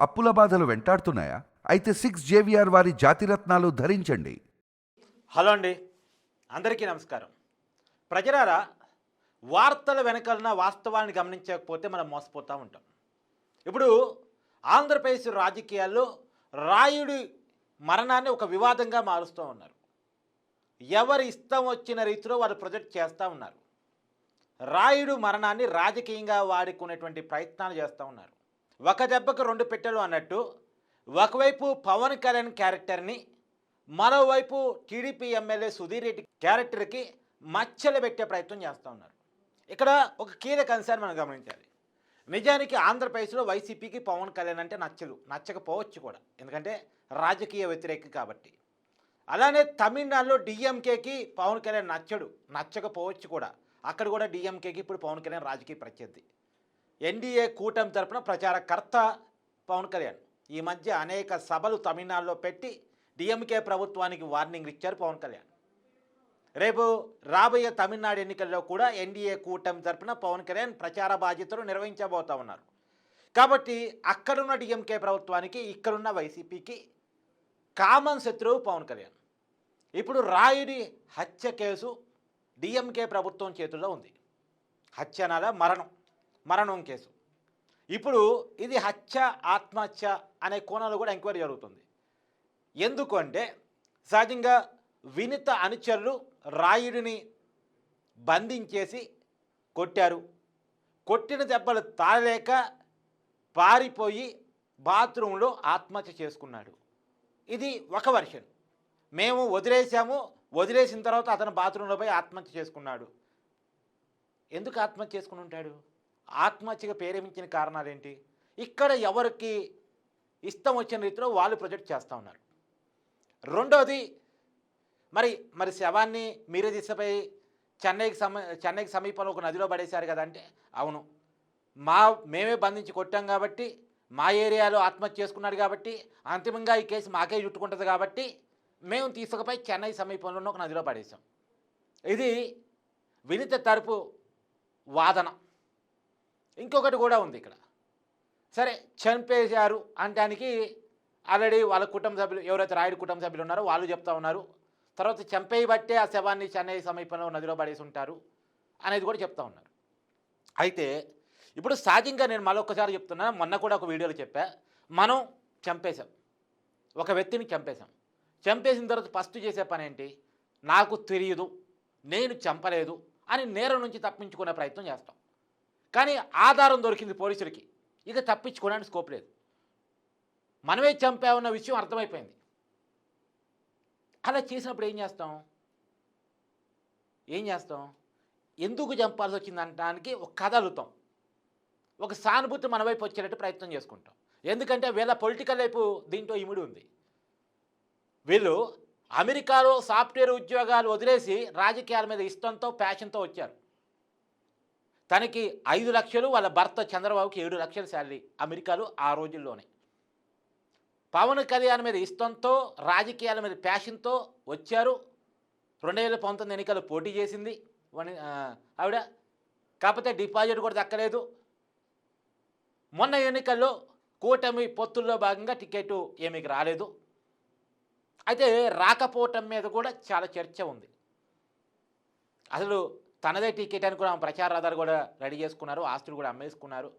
అప్పుల బాధలు వెంటాడుతున్నాయా? అయితే సిక్స్ జేవిఆర్ వారి జాతిరత్నాలు ధరించండి. హలో అండి. అందరికీ నమస్కారం. ప్రజలారా వార్తల వెనకాలన్న వాస్తవాన్ని గమనించకపోతే మనం మోసపోతూ ఉంటాం. ఇప్పుడు ఆంధ్రప్రదేశ్ రాజకీయాల్లో రాయుడి మరణాన్ని ఒక వివాదంగా మారుస్తూ ఉన్నారు. ఎవరి ఇష్టం వచ్చిన రీతిలో వారు ప్రొజెక్ట్ చేస్తూ ఉన్నారు. రాయుడు మరణాన్ని రాజకీయంగా వాడుకునేటువంటి ప్రయత్నాలు చేస్తూ ఉన్నారు. ఒక దెబ్బకు రెండు పెట్టెలు అన్నట్టు. ఒకవైపు పవన్ కళ్యాణ్ క్యారెక్టర్ని మరోవైపు టీడీపీ ఎమ్మెల్యే సుధీర్ రెడ్డి క్యారెక్టర్కి మచ్చలు పెట్టే ప్రయత్నం చేస్తూ ఉన్నారు. ఇక్కడ ఒక కీలక అంశాన్ని మనం గమనించాలి. నిజానికి ఆంధ్రప్రదేశ్లో వైసీపీకి పవన్ కళ్యాణ్ అంటే నచ్చదు నచ్చకపోవచ్చు కూడా. ఎందుకంటే రాజకీయ వ్యతిరేక కాబట్టి. అలానే తమిళనాడులో డిఎంకేకి పవన్ కళ్యాణ్ నచ్చడు నచ్చకపోవచ్చు కూడా. అక్కడ కూడా డిఎంకేకి ఇప్పుడు పవన్ కళ్యాణ్ రాజకీయ ప్రత్యర్థి. ఎన్డీఏ కూటమి తరపున ప్రచారకర్త పవన్ కళ్యాణ్. ఈ మధ్య అనేక సభలు తమిళనాడులో పెట్టి డిఎంకే ప్రభుత్వానికి వార్నింగ్ ఇచ్చారు పవన్ కళ్యాణ్. రేపు రాబోయే తమిళనాడు ఎన్నికల్లో కూడా ఎన్డీఏ కూటమి తరపున పవన్ కళ్యాణ్ ప్రచార బాధ్యతలు నిర్వహించబోతా ఉన్నారు. కాబట్టి అక్కడున్న డిఎంకే ప్రభుత్వానికి ఇక్కడున్న వైసీపీకి కామన్ శత్రువు పవన్ కళ్యాణ్. ఇప్పుడు రాయుడి హత్య కేసు డిఎంకే ప్రభుత్వం చేతుల్లో ఉంది. హత్య మరణం. మరణం కేసు. ఇప్పుడు ఇది హత్య ఆత్మహత్య అనే కోణంలో కూడా ఎంక్వైరీ జరుగుతుంది. ఎందుకు అంటే సహజంగా వినిత అనుచరులు రాయుడిని బంధించేసి కొట్టారు. కొట్టిన దెబ్బలు తాళలేక పారిపోయి బాత్రూంలో ఆత్మహత్య చేసుకున్నాడు. ఇది ఒక వర్షన్. మేము వదిలేసాము వదిలేసిన తర్వాత అతను బాత్రూంలో పోయి ఆత్మహత్య చేసుకున్నాడు. ఎందుకు ఆత్మహత్య చేసుకుని ఉంటాడు? ఆత్మహత్యగా పేరేమించిన కారణాలు ఏంటి ఇక్కడ ఎవరికి ఇష్టం వచ్చిన రీతిలో వాళ్ళు ప్రొజెక్ట్ చేస్తూ ఉన్నారు. రెండోది మరి మరి శవాన్ని మీరే దిశపై చెన్నైకి సమ చెన్నైకి సమీపంలో ఒక నదిలో పడేశారు కదా అంటే అవును. మా మేమే బంధించి కొట్టాం కాబట్టి మా ఏరియాలో ఆత్మహత్య చేసుకున్నాడు కాబట్టి అంతిమంగా ఈ కేసు మాకే చుట్టుకుంటుంది కాబట్టి మేము తీసుకుపోయి చెన్నై సమీపంలో ఒక నదిలో పడేసాం ఇది వినిత తరపు వాదన. ఇంకొకటి కూడా ఉంది ఇక్కడ. సరే చనిపేశారు అనడానికి ఆల్రెడీ వాళ్ళ కుటుంబ సభ్యులు ఎవరైతే రాయుడు కుటుంబ సభ్యులు ఉన్నారో వాళ్ళు చెప్తా ఉన్నారు. తర్వాత చంపేయి బట్టే ఆ శవాన్ని చెన్నై సమీపంలో నదిలో పడేసి ఉంటారు అనేది కూడా చెప్తా ఉన్నారు. అయితే ఇప్పుడు సహజంగా నేను మరొకసారి చెప్తున్నా మొన్న కూడా ఒక వీడియోలో చెప్పా మనం చంపేశాం. ఒక వ్యక్తిని చంపేశాం. చంపేసిన తర్వాత ఫస్ట్ చేసే పని ఏంటి? నాకు తెలియదు నేను చంపలేదు అని నేరం నుంచి తప్పించుకునే ప్రయత్నం చేస్తాం. కానీ ఆధారం దొరికింది పోలీసులకి. ఇక తప్పించుకోవడానికి స్కోప్ లేదు. మనమే చంపామన్న విషయం అర్థమైపోయింది. అలా చేసినప్పుడు ఏం చేస్తాం? ఏం చేస్తాం? ఎందుకు చంపాల్సి వచ్చింది అనడానికి ఒక కథ అడుగుతాం. ఒక సానుభూతి మన వైపు వచ్చేటట్టు ప్రయత్నం చేసుకుంటాం. ఎందుకంటే వీళ్ళ పొలిటికల్ వైపు దీంట్లో ఇమిడి ఉంది. వీళ్ళు అమెరికాలో సాఫ్ట్వేర్ ఉద్యోగాలు వదిలేసి రాజకీయాల మీద ఇష్టంతో ప్యాషన్తో వచ్చారు. తనకి ఐదు లక్షలు వాళ్ళ భర్త చంద్రబాబుకి ఏడు లక్షల శాలరీ అమెరికాలో ఆ రోజుల్లోనే. పవన్ కళ్యాణ్ మీద ఇష్టంతో రాజకీయాల మీద ప్యాషన్తో వచ్చారు. రెండు వేల పంతొమ్మిది ఎన్నికలు పోటీ చేసింది. ఆవిడ. కాకపోతే డిపాజిట్ కూడా దక్కలేదు. మొన్న ఎన్నికల్లో కూటమి పొత్తుల్లో భాగంగా టికెట్ ఏమీకి రాలేదు. అయితే రాకపోవటం మీద కూడా చాలా చర్చ ఉంది. అసలు తనదే టికెట్ అని కూడా ఆమె ప్రచార రథాలు కూడా రెడీ చేసుకున్నారు ఆస్తులు కూడా అమ్మేసుకున్నారు.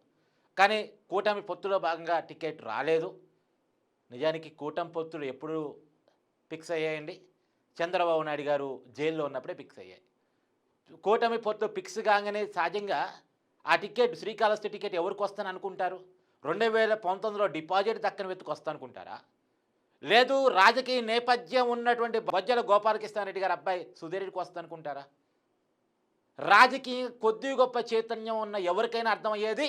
కానీ కూటమి పొత్తులో భాగంగా టికెట్ రాలేదు. నిజానికి కూటమి పొత్తులు ఎప్పుడు ఫిక్స్ అయ్యాయండి. చంద్రబాబు నాయుడు గారు జైల్లో ఉన్నప్పుడే ఫిక్స్ అయ్యాయి. కూటమి పొత్తు ఫిక్స్ కాగానే సహజంగా ఆ టికెట్ శ్రీకాళహస్తి టికెట్ ఎవరికి వస్తాను అనుకుంటారు? రెండు వేల పంతొమ్మిదిలో డిపాజిట్ దక్కని వెతుకు వస్తా అనుకుంటారా? లేదు రాజకీయ నేపథ్యం ఉన్నటువంటి బొజ్జల గోపాలకృష్ణారెడ్డి గారు అబ్బాయి సుధీరెడ్డికి వస్తా అనుకుంటారా? రాజకీయ కొద్ది గొప్ప చైతన్యం ఉన్న ఎవరికైనా అర్థమయ్యేది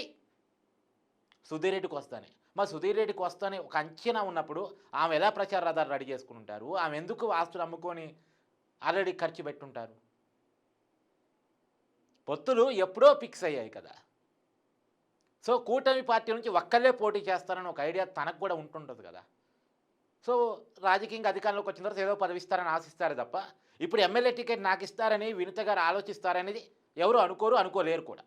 సుధీర్ రెడ్డికి వస్తానే. మా సుధీర్ రెడ్డికి వస్తానే ఒక అంచనా ఉన్నప్పుడు ఆమె ఎలా ప్రచార రథాలు రెడీ చేసుకుంటారు ఆమె ఎందుకు ఆస్తులు అమ్ముకొని ఆల్రెడీ ఖర్చు పెట్టుంటారు? పొత్తులు ఎప్పుడో ఫిక్స్ అయ్యాయి కదా. సో కూటమి పార్టీ నుంచి ఒక్కళ్ళే పోటీ చేస్తారని ఒక ఐడియా తనకు కూడా ఉంటుంటుంది కదా. సో రాజకీయంగా అధికారంలోకి వచ్చిన తర్వాత ఏదో పదవిస్తారని ఆశిస్తారు తప్ప ఇప్పుడు ఎమ్మెల్యే టికెట్ నాకు ఇస్తారని వినిత గారు ఆలోచిస్తారనేది ఎవరు అనుకోరు అనుకోలేరు కూడా.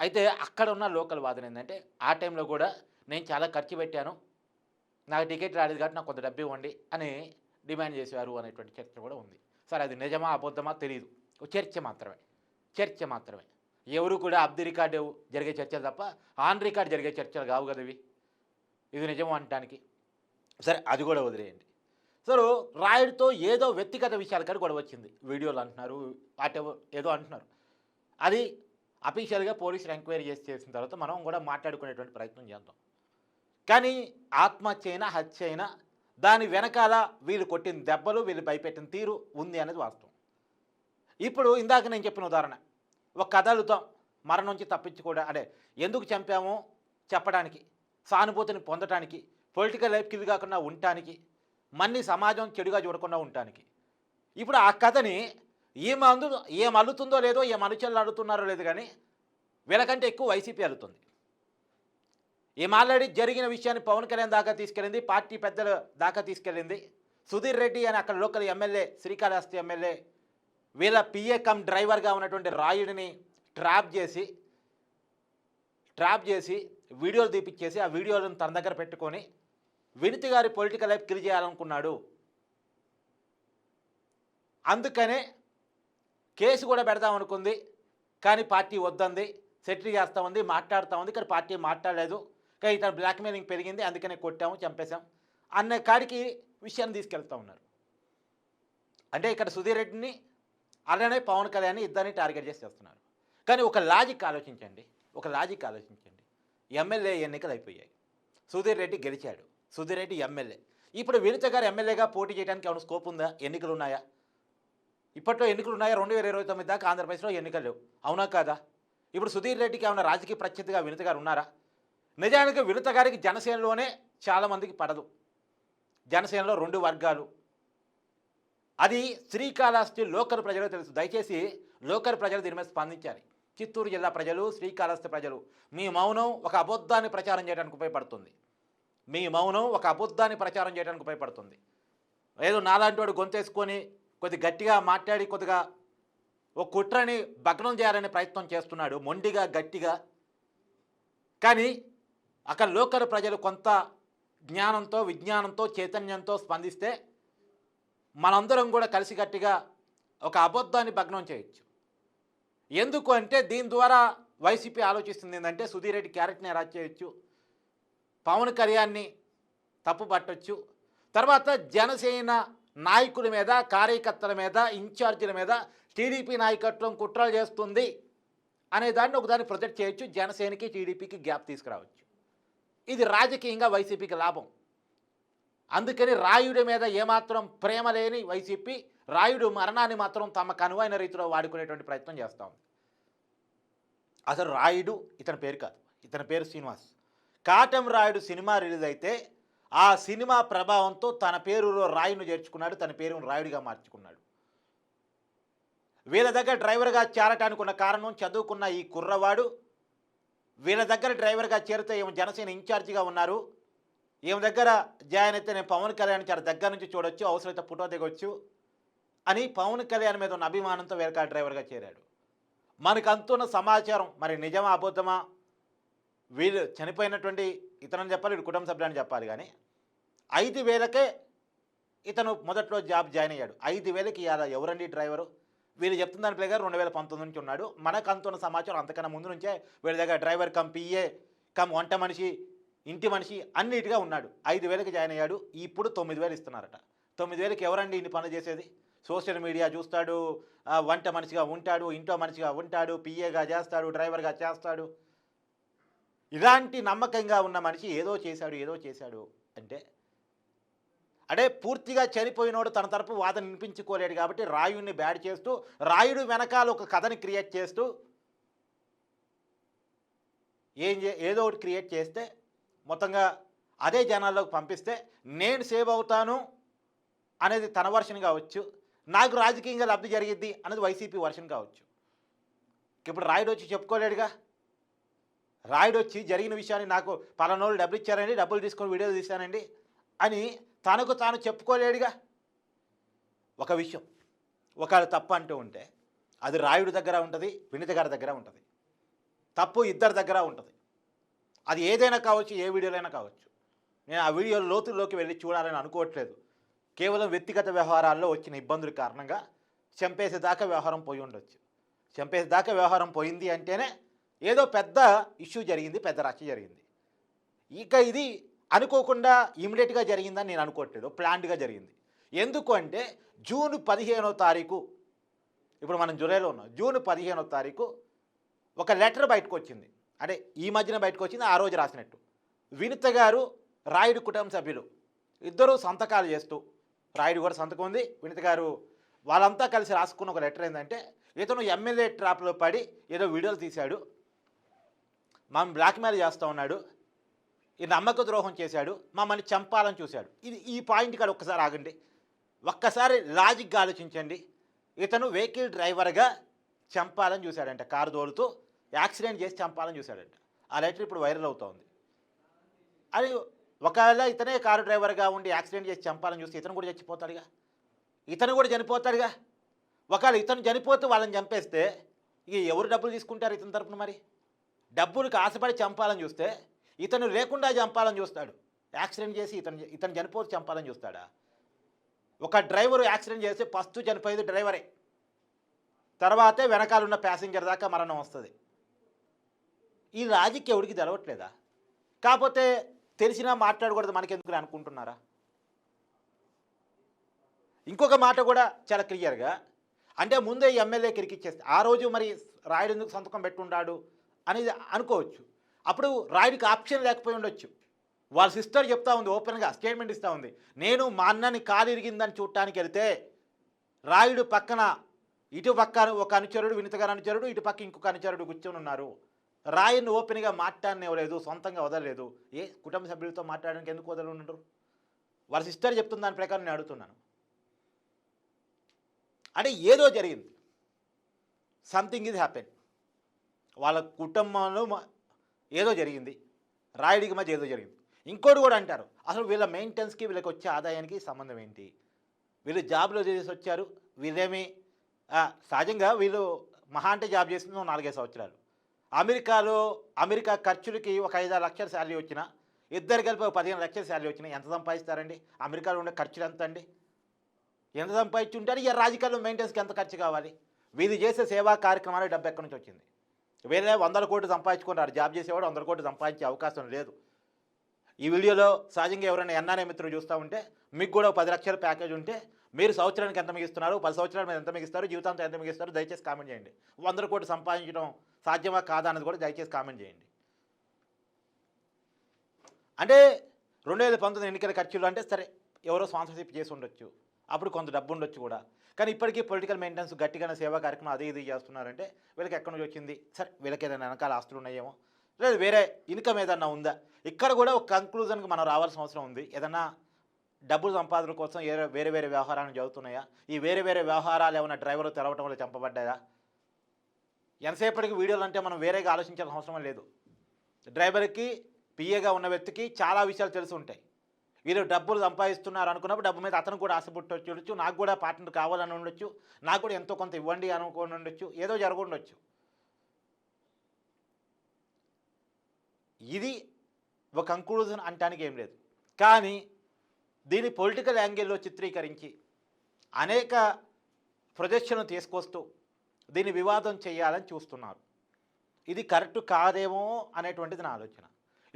అయితే అక్కడ ఉన్న లోకల్ వాదన ఏంటంటే ఆ టైంలో కూడా నేను చాలా ఖర్చు పెట్టాను నాకు టికెట్ రాలేదు కాబట్టి నాకు కొంత డబ్బు ఇవ్వండి అని డిమాండ్ చేశారు అనేటువంటి చర్చ కూడా ఉంది. సరే అది నిజమా అబద్ధమా తెలియదు చర్చ మాత్రమే చర్చ మాత్రమే. ఎవరు కూడా అబ్ ది రికార్డు జరిగే చర్చలు తప్ప ఆన్ రికార్డ్ జరిగే చర్చలు కావు కదా ఇవి ఇది నిజం అనటానికి సరే అది కూడా వదిలేయండి. సరే రాయుడితో ఏదో వ్యక్తిగత విషయాల కానీ గొడవ వచ్చింది. వీడియోలు అంటున్నారు వాటెవర్ ఏదో అంటున్నారు. అది అఫీషియల్గా పోలీసులు ఎంక్వైరీ చేసి చేసిన తర్వాత మనం కూడా మాట్లాడుకునేటువంటి ప్రయత్నం చేద్దాం. కానీ ఆత్మహత్య అయినా హత్య అయినా దాని వెనకాల వీళ్ళు కొట్టిన దెబ్బలు వీళ్ళు భయపెట్టిన తీరు ఉంది అనేది వాస్తవం. ఇప్పుడు ఇందాక నేను చెప్పిన ఉదాహరణ. ఒక కథ అడుగుతాం మరణం నుంచి తప్పించుకోవడం అదే ఎందుకు చంపామో చెప్పడానికి సానుభూతిని పొందటానికి పొలిటికల్ లైఫ్కి ఇది కాకుండా ఉండటానికి మన్ని సమాజం చెడుగా చూడకుండా ఉండటానికి. ఇప్పుడు ఆ కథని ఏం అందు ఏం అల్లుతుందో లేదో ఏం అనుచరులు అడుగుతున్నారో లేదు కానీ వీళ్ళకంటే ఎక్కువ వైసీపీ అల్లుతుంది. ఏం ఆల్రెడీ జరిగిన విషయాన్ని పవన్ కళ్యాణ్ దాకా తీసుకెళ్ళింది పార్టీ పెద్దల దాకా తీసుకెళ్ళింది. సుధీర్ రెడ్డి అని అక్కడ లోకల్ ఎమ్మెల్యే శ్రీకాళహస్తి ఎమ్మెల్యే వీళ్ళ పిఏ కమ్ డ్రైవర్గా ఉన్నటువంటి రాయుడిని ట్రాప్ చేసి ట్రాప్ చేసి వీడియోలు తీపిచ్చేసి ఆ వీడియోలను తన దగ్గర పెట్టుకొని వినితి గారి పొలిటికల్ లైఫ్ కిల్ చేయాలనుకున్నాడు. అందుకనే కేసు కూడా పెడదాం అనుకుంది. కానీ పార్టీ వద్దంది. సెటిల్ చేస్తూ ఉంది మాట్లాడుతూ ఉంది. కానీ పార్టీ మాట్లాడలేదు. కానీ ఇతను బ్లాక్మెయిలింగ్ పెరిగింది. అందుకనే కొట్టాము చంపేశాం. అన్న కాడికి విషయాన్ని తీసుకెళ్తా ఉన్నారు. అంటే ఇక్కడ సుధీర్ రెడ్డిని అలానే పవన్ కళ్యాణ్ ఇద్దరిని టార్గెట్ చేసి చేస్తున్నారు. కానీ ఒక లాజిక్ ఆలోచించండి. ఒక లాజిక్ ఆలోచించండి. ఎమ్మెల్యే ఎన్నికలు అయిపోయాయి. సుధీర్ రెడ్డి గెలిచాడు. సుధీర్ రెడ్డి ఎమ్మెల్యే. ఇప్పుడు వినిత గారు ఎమ్మెల్యేగా పోటీ చేయడానికి ఏమైనా స్కోప్ ఉందా? ఎన్నికలు ఉన్నాయా? ఇప్పట్లో ఎన్నికలు ఉన్నాయా? రెండు వేల ఇరవై తొమ్మిది దాకా ఆంధ్రప్రదేశ్లో ఎన్నికలు లేవు. అవునా కాదా? ఇప్పుడు సుధీర్ రెడ్డికి ఏమైనా రాజకీయ ప్రత్యర్థిగా వినిత గారు ఉన్నారా? నిజానికి వినిత గారికి జనసేనలోనే చాలామందికి పడదు. జనసేనలో రెండు వర్గాలు. అది శ్రీకాళహస్తి లోకల్ ప్రజలు తెలుసు. దయచేసి లోకల్ ప్రజలు దీని మీద స్పందించాలి. చిత్తూరు జిల్లా ప్రజలు శ్రీకాళహస్తి ప్రజలు. మీ మౌనం ఒక అబద్ధాన్ని ప్రచారం చేయడానికి ఉపయోగపడుతుంది. మీ మౌనం ఒక అబద్ధాన్ని ప్రచారం చేయడానికి ఉపయోగపడుతుంది. ఏదో నాలాంటి వాడు గొంతేసుకొని కొద్ది గట్టిగా మాట్లాడి కొద్దిగా ఒక కుట్రని భగ్నం చేయాలనే ప్రయత్నం చేస్తున్నాడు మొండిగా గట్టిగా. కానీ అక్కడ లోకల్ ప్రజలు కొంత జ్ఞానంతో విజ్ఞానంతో చైతన్యంతో స్పందిస్తే మనందరం కూడా కలిసికట్టుగా ఒక అబద్ధాన్ని భగ్నం చేయొచ్చు. ఎందుకు అంటే దీని ద్వారా వైసీపీ ఆలోచిస్తుంది ఏంటంటే సుధీరెడ్డి క్యారెట్ని క్యారెక్టర్ని ఎలా చేయొచ్చు పవన్ కళ్యాణ్ని తప్పు పట్టొచ్చు. తర్వాత జనసేన నాయకుల మీద కార్యకర్తల మీద ఇన్ఛార్జీల మీద టీడీపీ నాయకత్వం కుట్రలు చేస్తుంది అనే దాన్ని ఒకదాన్ని ప్రొజెక్ట్ చేయొచ్చు. జనసేనకి టీడీపీకి గ్యాప్ తీసుకురావచ్చు. ఇది రాజకీయంగా వైసీపీకి లాభం. అందుకని రాయుడి మీద ఏమాత్రం ప్రేమ లేని వైసీపీ రాయుడు మరణాన్ని మాత్రం తమ కనువైన రీతిలో వాడుకునేటువంటి ప్రయత్నం చేస్తూ ఉంది. అసలు రాయుడు ఇతని పేరు కాదు. ఇతని పేరు శ్రీనివాస్. కాటం రాయుడు సినిమా రిలీజ్ అయితే ఆ సినిమా ప్రభావంతో తన పేరులో రాయును చేర్చుకున్నాడు తన పేరును రాయుడిగా మార్చుకున్నాడు. వీళ్ళ దగ్గర డ్రైవర్గా చేరటానికి ఉన్న కారణం చదువుకున్న ఈ కుర్రవాడు వీళ్ళ దగ్గర డ్రైవర్గా చేరితే ఏమో జనసేన ఇన్ఛార్జిగా ఉన్నారు. ఈమె దగ్గర జాయిన్ అయితే నేను పవన్ కళ్యాణ్ చాలా దగ్గర నుంచి చూడొచ్చు అవసరమైతే ఫోటో దిగొచ్చు అని పవన్ కళ్యాణ్ మీద ఉన్న అభిమానంతో వేరకాల డ్రైవర్గా చేరాడు. మనకు అంతున్న సమాచారం మరి నిజమా అబద్ధమా? వీళ్ళు చనిపోయినటువంటి ఇతనని చెప్పాలి వీడు కుటుంబ సభ్యులని చెప్పాలి కానీ ఐదు వేలకే ఇతను మొదట్లో జాబ్ జాయిన్ అయ్యాడు. ఐదు వేలకి ఇవాళ ఎవరండి డ్రైవరు? వీళ్ళు చెప్తున్న దాని ప్రకారం రెండు వేల పంతొమ్మిది నుంచి ఉన్నాడు. మనకు అంతున్న సమాచారం అంతకన్నా ముందు నుంచే వీళ్ళ దగ్గర డ్రైవర్ కమ్ పిఏ కమ్ వంట మనిషి ఇంటి మనిషి అన్నిటిగా ఉన్నాడు. ఐదు వేలకు జాయిన్ అయ్యాడు. ఇప్పుడు తొమ్మిది వేలు ఇస్తున్నారట. తొమ్మిది వేలకి ఎవరండి ఇన్ని పనులు చేసేది? సోషల్ మీడియా చూస్తాడు వంట మనిషిగా ఉంటాడు ఇంట్లో మనిషిగా ఉంటాడు పిఏగా చేస్తాడు డ్రైవర్గా చేస్తాడు. ఇలాంటి నమ్మకంగా ఉన్న మనిషి ఏదో చేశాడు ఏదో చేశాడు అంటే అంటే పూర్తిగా చనిపోయినోడు తన తరపు వాదన వినిపించుకోలేడు కాబట్టి రాయుడిని బ్యాడ్ చేస్తూ రాయుడు వెనకాల ఒక కథని క్రియేట్ చేస్తూ ఏం చే ఏదో ఒకటి క్రియేట్ చేస్తే మొత్తంగా అదే జనాల్లోకి పంపిస్తే నేను సేవ్ అవుతాను అనేది తన వర్షన్ కావచ్చు నాకు రాజకీయంగా లబ్ధి జరిగిద్ది అనేది వైసీపీ వర్షన్ కావచ్చు. ఇప్పుడు రాయుడు వచ్చి చెప్పుకోలేడుగా. రాయుడు వచ్చి జరిగిన విషయాన్ని నాకు పలానోళ్ళు డబ్బులు ఇచ్చారండి డబ్బులు తీసుకొని వీడియో తీశానండి అని తనకు తాను చెప్పుకోలేడుగా. ఒక విషయం ఒకవేళ తప్పు అంటూ ఉంటే అది రాయుడు దగ్గర ఉంటుంది వినిత గారి దగ్గర ఉంటుంది. తప్పు ఇద్దరి దగ్గర ఉంటుంది. అది ఏదైనా కావచ్చు ఏ వీడియోలైనా కావచ్చు. నేను ఆ వీడియో లోతుల్లోకి వెళ్ళి చూడాలని అనుకోవట్లేదు. కేవలం వ్యక్తిగత వ్యవహారాల్లో వచ్చిన ఇబ్బందుల కారణంగా చంపేసేదాకా వ్యవహారం పోయి ఉండొచ్చు. చంపేసేదాకా వ్యవహారం పోయింది అంటేనే ఏదో పెద్ద ఇష్యూ జరిగింది పెద్ద రచ్చ జరిగింది. ఇక ఇది అనుకోకుండా ఇమీడియట్గా జరిగిందని నేను అనుకోవట్లేదు ప్లాన్డ్గా జరిగింది. ఎందుకు అంటే జూన్ పదిహేనో తారీఖు ఇప్పుడు మనం జూలైలో ఉన్నాం జూన్ పదిహేనో తారీఖు ఒక లెటర్ బయటకు వచ్చింది అంటే ఈ మధ్యన బయటకు వచ్చింది ఆ రోజు రాసినట్టు. వినిత గారు రాయుడు కుటుంబ సభ్యులు ఇద్దరు సంతకాలు చేస్తూ రాయుడు కూడా సంతకం ఉంది వినిత గారు వాళ్ళంతా కలిసి రాసుకున్న ఒక లెటర్ ఏంటంటే ఇతను ఎమ్మెల్యే ట్రాప్లో పడి ఏదో వీడియోలు తీశాడు మమ్మల్ని బ్లాక్మెయిల్ చేస్తూ ఉన్నాడు ఈ నమ్మక ద్రోహం చేశాడు మమ్మల్ని చంపాలని చూశాడు. ఇది ఈ పాయింట్ కాడ ఒక్కసారి ఆగండి. ఒక్కసారి లాజిక్గా ఆలోచించండి. ఇతను వెహికల్ డ్రైవర్గా చంపాలని చూశాడంట. కారు తోలుతూ యాక్సిడెంట్ చేసి చంపాలని చూశాడంట. ఆ లెటర్ ఇప్పుడు వైరల్ అవుతోంది. అది ఒకవేళ ఇతనే కారు డ్రైవర్గా ఉండి యాక్సిడెంట్ చేసి చంపాలని చూస్తే ఇతను కూడా చచ్చిపోతాడుగా? ఇతను కూడా చనిపోతాడుగా? ఒకవేళ ఇతను చనిపోతే వాళ్ళని చంపేస్తే ఇక ఎవరు డబ్బులు తీసుకుంటారు ఇతని తరపున మరి? డబ్బులకు ఆశపడి చంపాలని చూస్తే ఇతను లేకుండా చంపాలని చూస్తాడు. యాక్సిడెంట్ చేసి ఇతను ఇతను చనిపోతే చంపాలని చూస్తాడా? ఒక డ్రైవరు యాక్సిడెంట్ చేస్తే ఫస్ట్ చనిపోయేది డ్రైవరే. తర్వాతే వెనకాల ఉన్న ప్యాసింజర్ దాకా మరణం వస్తుంది. ఈ రాజకీయుడికి తెలవట్లేదా? కాకపోతే తెలిసినా మాట్లాడకూడదు మనకెందుకు అనుకుంటున్నారా? ఇంకొక మాట కూడా చాలా క్లియర్గా అంటే ముందే ఎమ్మెల్యే కిరికిచ్చేస్తే ఆ రోజు మరి రాయుడు ఎందుకు సంతకం పెట్టుండాడు అనేది అనుకోవచ్చు. అప్పుడు రాయుడికి ఆప్షన్ లేకపోయి ఉండొచ్చు. వాళ్ళ సిస్టర్ చెప్తా ఉంది ఓపెన్గా స్టేట్మెంట్ ఇస్తూ ఉంది. నేను మా అన్నని కాలు ఇరిగిందని చూడటానికి వెళ్తే రాయుడు పక్కన ఇటు పక్క ఒక అనుచరుడు వినిత అనుచరుడు ఇటు పక్క ఇంకొక అనుచరుడు కూర్చొని ఉన్నారు. రాయుడిని ఓపెన్గా మాట్లాడనివ్వలేదు సొంతంగా వదలలేదు. ఏ కుటుంబ సభ్యులతో మాట్లాడడానికి ఎందుకు వదలు ఉండరు వాళ్ళ సిస్టర్ చెప్తున్న దాని ప్రకారం నేను అడుగుతున్నాను. అంటే ఏదో జరిగింది. సంథింగ్ ఇది హ్యాపెన్ వాళ్ళ కుటుంబంలో ఏదో జరిగింది. రాయుడికి మధ్య ఏదో జరిగింది. ఇంకోటి కూడా అంటారు అసలు వీళ్ళ మెయింటెనెన్స్కి వీళ్ళకి వచ్చే ఆదాయానికి సంబంధం ఏంటి? వీళ్ళు జాబ్లో చేసి వచ్చారు వీళ్ళేమి సహజంగా వీళ్ళు మహా అంటే జాబ్ చేసింది నాలుగైదు సంవత్సరాలు. అమెరికాలో అమెరికా ఖర్చులకి ఒక ఐదు ఆరు లక్షల శాలరీ వచ్చిన ఇద్దరు కలిపి ఒక పదిహేను లక్షల శాలరీ వచ్చిన ఎంత సంపాదిస్తారండి? అమెరికాలో ఉండే ఖర్చులు ఎంత అండి? ఎంత సంపాదించి ఉంటారు ఇక రాజకీయాల్లో మెయింటెనెన్స్కి ఎంత ఖర్చు కావాలి? వీళ్ళు చేసే సేవా కార్యక్రమాలు డబ్బు ఎక్కడి నుంచి వచ్చింది? వేరే వందల కోట్లు సంపాదించుకున్నారు. జాబ్ చేసేవాడు వందల కోట్లు సంపాదించే అవకాశం లేదు. ఈ వీడియోలో సహజంగా ఎవరైనా ఎన్ఆర్ఐ మిత్రులు చూస్తూ ఉంటే మీకు కూడా పది లక్షల ప్యాకేజ్ ఉంటే మీరు సంవత్సరానికి ఎంత మిగిస్తున్నారు? పది సంవత్సరాల మీద ఎంత మిగిస్తారు? జీవితాంతం ఎంత మిగిస్తారు? దయచేసి కామెంట్ చేయండి. వందల కోట్లు సంపాదించడం సాధ్యమా కాదా అనేది కూడా దయచేసి కామెంట్ చేయండి. అంటే రెండు వేల పంతొమ్మిది ఎన్నికల ఖర్చులు అంటే సరే ఎవరో స్పాన్సర్షిప్ చేసి ఉండొచ్చు. అప్పుడు కొంత డబ్బు ఉండొచ్చు కూడా. కానీ ఇప్పటికీ పొలిటికల్ మెయింటెనెన్స్ గట్టిగానే సేవా కార్యక్రమం అదే ఇది చేస్తున్నారంటే వీళ్ళకి ఎక్కడి నుంచి వచ్చింది? సరే వీళ్ళకి ఏదైనా వెనకాల ఆస్తులు ఉన్నాయేమో. లేదు వేరే ఇన్కమ్ ఏదన్నా ఉందా? ఇక్కడ కూడా ఒక కంక్లూజన్కి మనం రావాల్సిన అవసరం ఉంది. ఏదన్నా డబ్బులు సంపాదన కోసం ఏ- వేరే వేరే వ్యవహారాలు జరుగుతున్నాయా ఈ వేరే వేరే వ్యవహారాలు ఏమైనా డ్రైవర్లు తెరవటం వల్ల చంపబడ్డాయా? ఎంతసేపటికి వీడియోలు అంటే మనం వేరేగా ఆలోచించాల్సిన అవసరం లేదు. డ్రైవర్కి పిఏగా ఉన్న వ్యక్తికి చాలా విషయాలు తెలిసి ఉంటాయి వీళ్ళు డబ్బులు సంపాదిస్తున్నారు అనుకున్నప్పుడు డబ్బు మీద అతను కూడా ఆశ ఉండొచ్చు. నాకు కూడా పార్ట్నర్ కావాలని ఉండొచ్చు. నాకు కూడా ఎంతో కొంత ఇవ్వండి అనుకుని ఉండొచ్చు. ఏదో జరగండొచ్చు. ఇది ఒక కంక్లూజన్ అంటానికి ఏం లేదు. కానీ దీని పొలిటికల్ యాంగిల్లో చిత్రీకరించి అనేక ప్రొజెక్షన్ తీసుకొస్తూ దీన్ని వివాదం చేయాలని చూస్తున్నారు. ఇది కరెక్ట్ కాదేమో అనేటువంటిది నా ఆలోచన.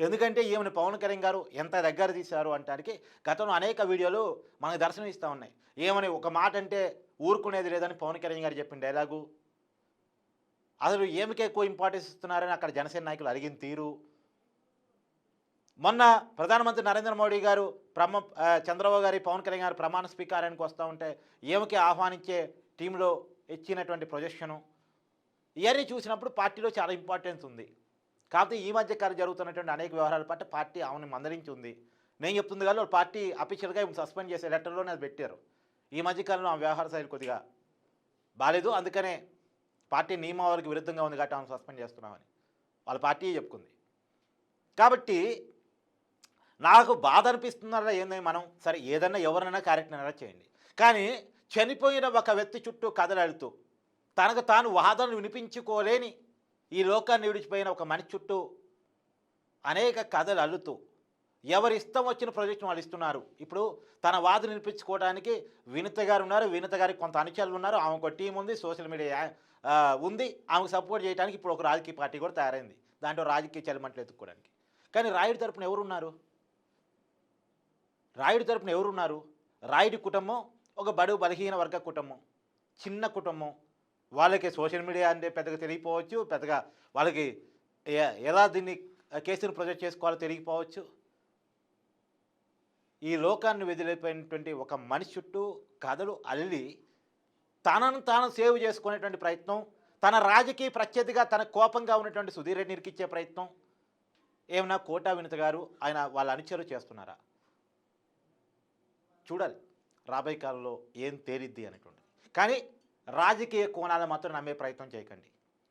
ఎందుకంటే ఈమెను పవన్ కళ్యాణ్ గారు ఎంత దగ్గర తీశారు అంటానికి గతంలో అనేక వీడియోలు మనకు దర్శనం ఇస్తూ ఉన్నాయి. ఏమని ఒక మాట అంటే ఊరుకునేది లేదని పవన్ కళ్యాణ్ గారు చెప్పిన డైలాగు? అసలు ఏమికి ఎక్కువ ఇంపార్టెన్స్ ఇస్తున్నారని అక్కడ జనసేన నాయకులు అడిగిన తీరు? మొన్న ప్రధానమంత్రి నరేంద్ర మోడీ గారు ప్రమ చంద్రబాబు గారి పవన్ కళ్యాణ్ గారు ప్రమాణ స్వీకారానికి వస్తూ ఉంటే ఏమికి ఆహ్వానించే టీంలో ఇచ్చినటువంటి ప్రొజెక్షను. ఇవన్నీ చూసినప్పుడు పార్టీలో చాలా ఇంపార్టెన్స్ ఉంది. కాకపోతే ఈ మధ్య కాలం జరుగుతున్నటువంటి అనేక వ్యవహారాల పట్ల పార్టీ ఆమెను మందరించి ఉంది నేను చెప్తుంది కానీ వాళ్ళు పార్టీ అఫీషియల్గా సస్పెండ్ చేసే లెటర్లోనే అది పెట్టారు. ఈ మధ్యకాలంలో ఆ వ్యవహార శైలి కొద్దిగా బాలేదు. అందుకనే పార్టీ నియమావళికి విరుద్ధంగా ఉంది కాబట్టి ఆమెను సస్పెండ్ చేస్తున్నామని వాళ్ళ పార్టీ చెప్పుకుంది కాబట్టి నాకు బాధ అనిపిస్తున్నారా ఏందని మనం సరే ఏదన్నా ఎవరైనా క్యారెక్టర్ చేయండి. కానీ చనిపోయిన ఒక వ్యక్తి చుట్టూ కథలాడుతూ తనకు తాను వాదనలు వినిపించుకోలేని ఈ లోకాన్ని విడిచిపోయిన ఒక మనిషి చుట్టూ అనేక కథలు అల్లుతూ ఎవరి ఇష్టం వచ్చిన ప్రాజెక్ట్ వాళ్ళు ఇస్తున్నారు. ఇప్పుడు తన వాదు నిలిపించుకోవడానికి వినిత గారు ఉన్నారు. వినిత గారికి కొంత అనుచరులు ఉన్నారు. ఆమె ఒక టీం ఉంది. సోషల్ మీడియా ఉంది. ఆమెకు సపోర్ట్ చేయడానికి ఇప్పుడు ఒక రాజకీయ పార్టీ కూడా తయారైంది. దాంట్లో రాజకీయ చలమంటలు ఎత్తుక్కోవడానికి కానీ రాయుడి తరపున ఎవరున్నారు రాయుడి తరపున ఎవరున్నారు రాయుడి కుటుంబం ఒక బడుగు బలహీన వర్గ కుటుంబం. చిన్న కుటుంబం. వాళ్ళకి సోషల్ మీడియా అంటే పెద్దగా తెలియకపోవచ్చు పెద్దగా వాళ్ళకి ఎలా దీన్ని కేసును ప్రొజెక్ట్ చేసుకోవాలో తెలియకపోవచ్చు. ఈ లోకాన్ని వదిలిపోయినటువంటి ఒక మనిషి చుట్టూ కథలు అల్లి తనను తాను సేవ్ చేసుకునేటువంటి ప్రయత్నం తన రాజకీయ ప్రత్యర్థిగా తన కోపంగా ఉన్నటువంటి సుధీర్ రెడ్డి ఇరికిచ్చే ప్రయత్నం. ఏమన్నా కోటా వినత గారు ఆయన వాళ్ళ అనుచరులు చేస్తున్నారా? చూడాలి. రాబోయే కాలంలో ఏం తేలిద్ది అనేటువంటిది. కానీ రాజకీయ కోణాలు మాత్రం నమ్మే ప్రయత్నం చేయకండి.